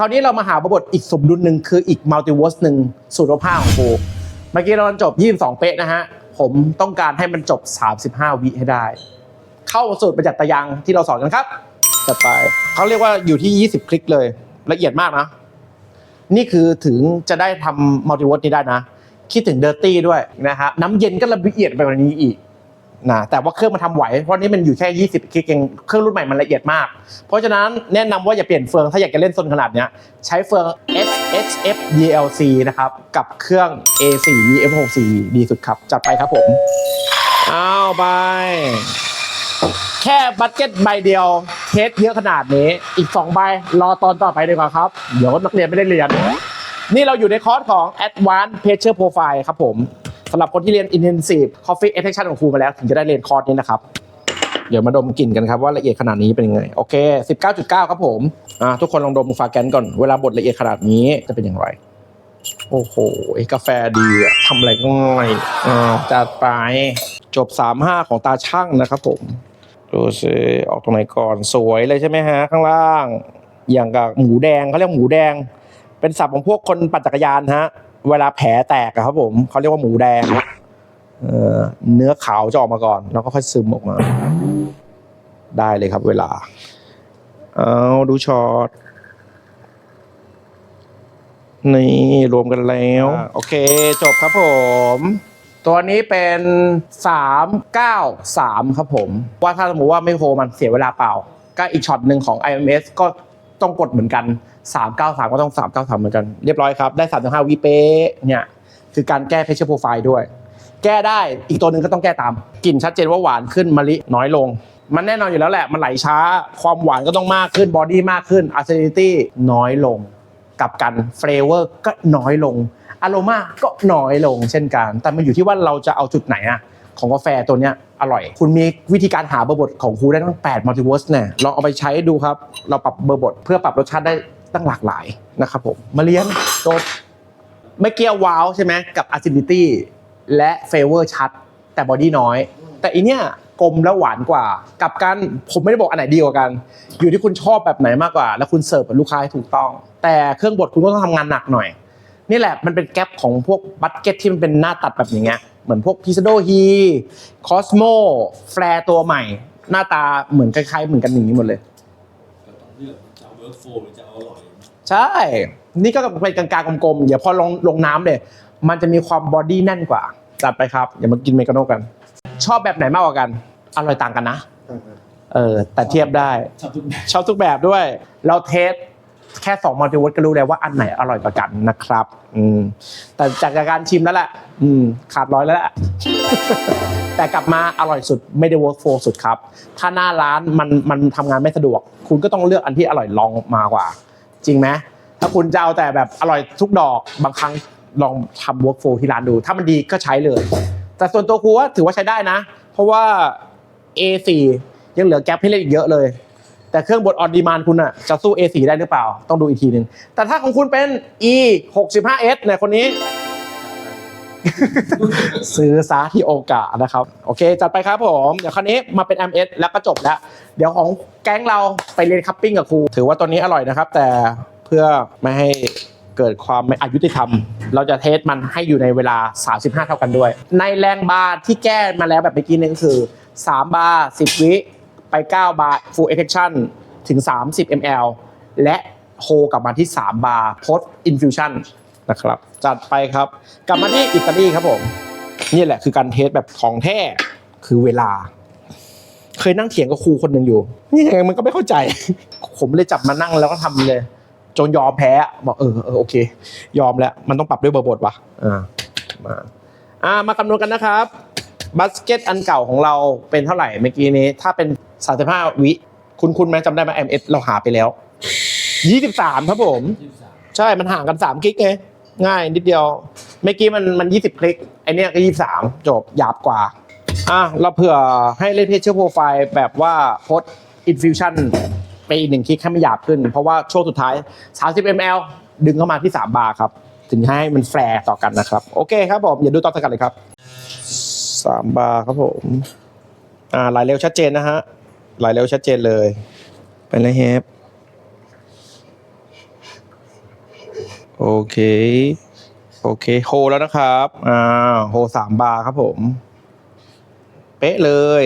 คราวนี้เรามาหาบทอีกสมดุลหนึ่งคืออีกมัลติเวิร์สหนึ่งสูตรผ้าของกูเมื่อกี้เราจบ 22 เป๊ะนะฮะ ผมต้องการให้มันจบ 35 วิให้ได้ เข้าสูตรประหยัดตะยังที่เราสอนกันครับจัดไปเขาเรียกว่าอยู่ที่ 20 คลิกเลย ละเอียดมากนะ นี่คือถึงจะได้ทำมัลติเวิร์สนี้ได้นะ คิดถึงเดอร์ตี้ด้วยนะฮะน้ำเย็นก็ละเอียดไปกว่านี้อีก นะแต่ว่าเครื่องมันทำไหว เพราะนี่มันอยู่แค่ 20 คลิกเองเครื่องรุ่นใหม่มันละเอียดมาก เพราะฉะนั้นแนะนำว่าอย่าเปลี่ยนเฟืองถ้าอยากจะเล่นซนขนาดเนี้ยใช้เฟือง SHF DLC นะครับกับเครื่อง A4 F64 ดีสุดครับ จัดไปครับผมเอาไป แค่บัตเจ็ตใบเดียวเทสเยอะขนาดนี้ อีก 2 ใบรอตอนต่อไปดีกว่าครับ เดี๋ยวนักเรียนไม่ได้เรียน นี่เราอยู่ในคอร์สของ Advanced Pressure Profile ครับผม สำหรับคนที่เรียน Intensive Coffee Extraction ของครูมาแล้ว ถึงจะได้เรียนคอร์สนี้นะครับ เดี๋ยวมาดมกลิ่นกันครับว่าละเอียดขนาดนี้เป็นยังไง โอเค 19.9 ครับผมอ่าทุกคนลองดมฟาแกนก่อนเวลาบดละเอียดขนาดนี้จะเป็นอย่างไร โอ้โหกาแฟดีอะทำอะไรก็ง่ายอ่าจัดไปจบ 35 ของตาช่างนะครับผมดูสิออกตรงไหนก่อนสวยเลยใช่ไหมฮะ ข้างล่าง อย่างกับหมูแดงเขาเรียกหมูแดง เป็นศัพท์ของพวกคนปั่นจักรยานฮะ เวลาแผลแตกอะครับผมเขาเรียกว่าหมูแดงเออเนื้อขาวจะออกมาก่อน แล้วก็ค่อยซึมออกมา ได้เลยครับ เวลา เอาดูช็อตนี่รวมกันแล้ว โอเค จบครับผม ตัวนี้เป็น 393 ครับผม ว่าถ้าสมมติว่าไม่โฮมันเสียเวลาเปล่า ก็อีกช็อตหนึ่งของ IMS ก็ ต้องกดเหมือนกัน 393 ก็ต้อง 393 เหมือนกัน เรียบร้อยครับ ได้ 35วิเป๊ะเนี่ย คือการแก้ pressure profile ด้วย แก้ได้อีกตัวหนึ่งก็ต้องแก้ตาม กลิ่นชัดเจนว่าหวานขึ้นมะลิน้อยลง มันแน่นอนอยู่แล้วแหละ มันไหลช้า ความหวานก็ต้องมากขึ้น บอดี้มากขึ้น acidity น้อยลง กับกันเฟลเวอร์ก็น้อยลงอารมาก็น้อยลงเช่นกัน แต่มันอยู่ที่ว่าเราจะเอาจุดไหนอะ ของกาแฟตัวเนี้ยอร่อย คุณมีวิธีการหาเบอร์บดของครูได้ตั้ง8มัลติเวิร์สเนี่ยลองเอาไปใช้ดูครับ เราปรับเบอร์บดเพื่อปรับรสชาติได้ตั้งหลากหลายนะครับผมมาเลี้ยงจบไม่เกี่ยวว้าวใช่ไหมกับ acidity และเฟเวอร์ชัด แต่บอดี้น้อย แต่อีเนี้ยกลมแล้วหวานกว่า กับการผมไม่ได้บอกอันไหนดีกว่ากัน อยู่ที่คุณชอบแบบไหนมากกว่า แล้วคุณเสิร์ฟกับลูกค้าให้ถูกต้อง แต่เครื่องบดคุณก็ต้องทำงานหนักหน่อย นี่แหละมันเป็นแกลบของพวกบัตเก็ตที่มันเป็นหน้าตัดแบบอย่างเงี้ย เหมือนพวกพิซโดฮีคอสโมแฟร์ตัวใหม่ หน้าตาเหมือนคล้ายๆเหมือนกันอย่างนี้หมดเลยก็ต้องเลือกจะเอาเวิร์กโฟหรือจะเอาอร่อยใช่ นี่ก็เป็นกลางๆกลมๆเดี๋ยวพอลงลงน้ำเลย มันจะมีความบอดี้แน่นกว่า จัดไปครับ อย่ามากินเมกาโนกัน ชอบแบบไหนมากกว่ากัน อร่อยต่างกันนะ เออ แต่เทียบได้ ชอบทุกแบบ ชอบทุกแบบด้วย เราเทส แค่2มัลติวิร์ดก็รู้แล้วว่าอันไหนอร่อยกว่ากันนะครับ อืมแต่จากการชิมแล้วแหละอืมขาดร้อยแล้วแหละแต่กลับมาอร่อยสุดไม่ได้เวิร์กโฟสุดครับ ถ้าหน้าร้านมันมันทำงานไม่สะดวก คุณก็ต้องเลือกอันที่อร่อยลองมากว่า จริงไหมถ้าคุณจะเอาแต่แบบอร่อยทุกดอกบางครั้งลองทำเวิร์กโฟที่ร้านดู ถ้ามันดีก็ใช้เลย แต่ส่วนตัวครูว่าถือว่าใช้ได้นะ เพราะว่า A4 ยังเหลือแกลบให้เล่นอีกเยอะเลย แต่เครื่องบดออนดีมานคุณอะจะสู้ A4 ได้หรือเปล่า ต้องดูอีกทีหนึ่งแต่ถ้าของคุณเป็น E 65S เนี่ยคนนี้ ซื้อซาที่โอกานะครับ โอเค จัดไปครับผม เดี๋ยวคราวนี้มาเป็น MS แล้วก็จบแล้ว เดี๋ยวของแก๊งเราไปเรียนคัพปิ้งกับครู ถือว่าตัวนี้อร่อยนะครับ แต่เพื่อไม่ให้เกิดความไม่อายุติธรรม เราจะเทสมันให้อยู่ในเวลา 35 เท่ากันด้วย ในแรงบาร์ที่แก้มาแล้วแบบเมื่อกี้นี่ก็คือ 3 บาร์10 วิ ไป 9 บาร์ full extraction ถึง 30 ml และโฮกลับมาที่ 3 บาร์ post infusion นะครับ จัดไปครับ กลับมาที่อิตาลีครับผม นี่แหละคือการเทสแบบของแท้คือเวลา เคยนั่งเถียงกับครูคนหนึ่งอยู่ นี่ยังไงมันก็ไม่เข้าใจ ผมเลยจับมานั่งแล้วก็ทำเลย จนยอมแพ้บอกเออเออโอเค ยอมแล้ว มันต้องปรับด้วยเบอร์บทวะอ่ามาอ่ามาคำนวณกันนะครับบัสเกตอันเก่าของเราเป็นเท่าไหร่เมื่อกี้นี้ ถ้าเป็น 35วิ คุณคุณไหมจำได้ไหม MS เราหาไปแล้ว23ครับผมยี่สิบสามใช่ มันห่างกัน3คลิกไงง่ายนิดเดียว เมื่อกี้มันมัน20คลิกไอเนี้ยก็23จบหยาบกว่าอะเราเผื่อให้เล่นเพจเชอร์โปรไฟล์แบบว่าโพสอินฟิวชั่นไปอีกหนึ่งคลิกให้มันหยาบขึ้น เพราะว่าช่วงสุดท้าย 30 ml ดึงเข้ามาที่ 3 บาร์ครับ ถึงให้มันแฟร์ต่อกันนะครับ โอเคครับผม อย่าดูตอนสกัดเลยครับ 3 บาร์ครับผม อ่าไหลเร็วชัดเจนนะฮะ ไหลเร็วชัดเจนเลย ไปเลยเฮฟโอเค โอเคโฮแล้วนะครับอ่าโฮสามบาร์ครับผม เป๊ะเลย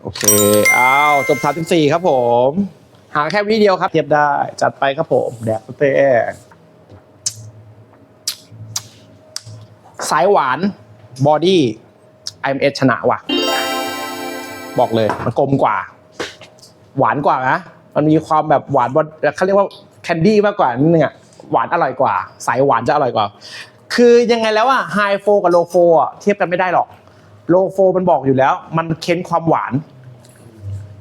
โอเคอ้าวจบสามสิบสี่ครับผม หาแค่วิเดียวครับ เทียบได้จัดไปครับผม แดกเต้สายหวานบอดี้ IMS ชนะว่ะ บอกเลยมันกลมกว่า หวานกว่านะมันมีความแบบหวานบนเขาเรียกว่าแคนดี้มากกว่านิดนึงอะหวานอร่อยกว่า สายหวานจะอร่อยกว่า คือยังไงแล้วอะไฮโฟกับโลโฟอะเทียบกันไม่ได้หรอกโลโฟมันบอกอยู่แล้ว มันเค้นความหวาน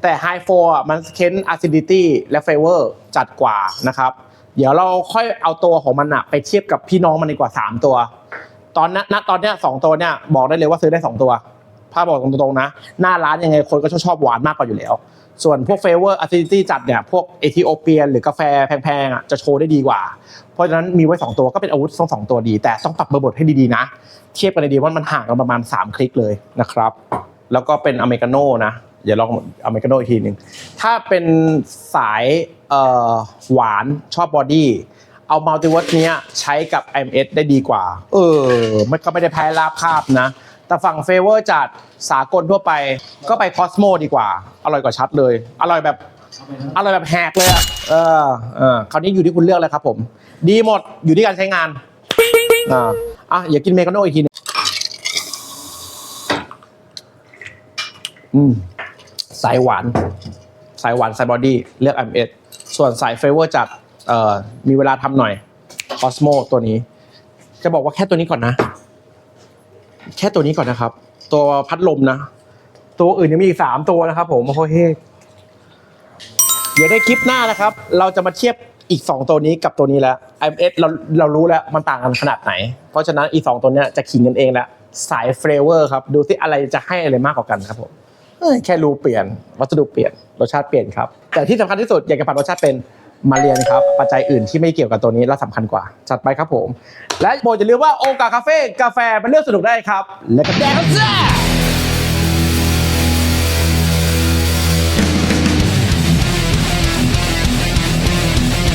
แต่ไฮโฟอะมันเค้น acidity และ flavor จัดกว่านะครับ เดี๋ยวเราค่อยเอาตัวของมันอะไปเทียบกับพี่น้องมันดีกว่า 3 ตัว ตอนนั้นณตอนเนี้ยสองตัวเนี้ยบอกได้เลยว่าซื้อได้ 2 ตัว ถ้าบอกตรงๆนะ หน้าร้านยังไงคนก็ชอบชอบหวานมากกว่าอยู่แล้ว ส่วนพวก flavor acidity จัดเนี่ยพวกเอธิโอเปียหรือกาแฟแพงๆอะจะโชว์ได้ดีกว่า เพราะฉะนั้นมีไว้ 2 ตัวก็เป็นอาวุธทั้งสองตัวดี แต่ต้องปรับเบอร์บทให้ดีๆนะ เทียบกันดีว่ามันห่างกันประมาณ 3 คลิกเลยนะครับ แล้วก็เป็นอเมริกาโน่นะเดี๋ยวลองอเมริกาโน่อีกทีหนึ่งถ้าเป็นสายหวานชอบบอดี้เอามัลติเวิร์สเนี้ยใช้กับ IMS ได้ดีกว่า เออ มันก็ไม่ได้แพ้ราบคาบนะ แต่ฝั่งเฟเวอร์จัดสากลทั่วไป ก็ไปคอสโมดีกว่า อร่อยกว่าชัดเลย อร่อยแบบเอาไปนะอร่อยแบบแหกเลยอะเออเออคราวนี้อยู่ที่คุณเลือกเลยครับผม ดีหมดอยู่ที่การใช้งานอ่าอะอย่ากินเมกาโน่อีกทีหนึงอืมสายหวาน สายหวานสายบอดี้เลือก MS ส่วนสายเฟเวอร์จัดเอ่อมีเวลาทำหน่อยคอสโมตัวนี้ จะบอกว่าแค่ตัวนี้ก่อนนะ แค่ตัวนี้ก่อนนะครับ ตัวพัดลมนะ ตัวอื่นยังมีอีกสามตัวนะครับ ผมโอ้โหเฮ้เดี๋ยวได้คลิปหน้านะครับ เราจะมาเทียบอีก 2 ตัวนี้กับตัวนี้แล้ว IMS เราเรารู้แล้วมันต่างกันขนาดไหน เพราะฉะนั้นอีก 2 ตัวเนี้ยจะขิงกันเองแล้วสายเฟเวอร์ครับดูที่อะไรจะให้อะไรมากกว่ากันครับผมแค่รูเปลี่ยนวัสดุเปลี่ยนรสชาติเปลี่ยนครับ แต่ที่สำคัญที่สุดอยากจะผัดรสชาติเป็น มาเรียนครับปัจจัยอื่นที่ไม่เกี่ยวกับตัวนี้และสำคัญกว่า จัดไปครับผม และโปรดอย่าลืมว่าโอกาคาเฟ่กาแฟเป็นเรื่องสนุกได้ครับ และก็แดกครับ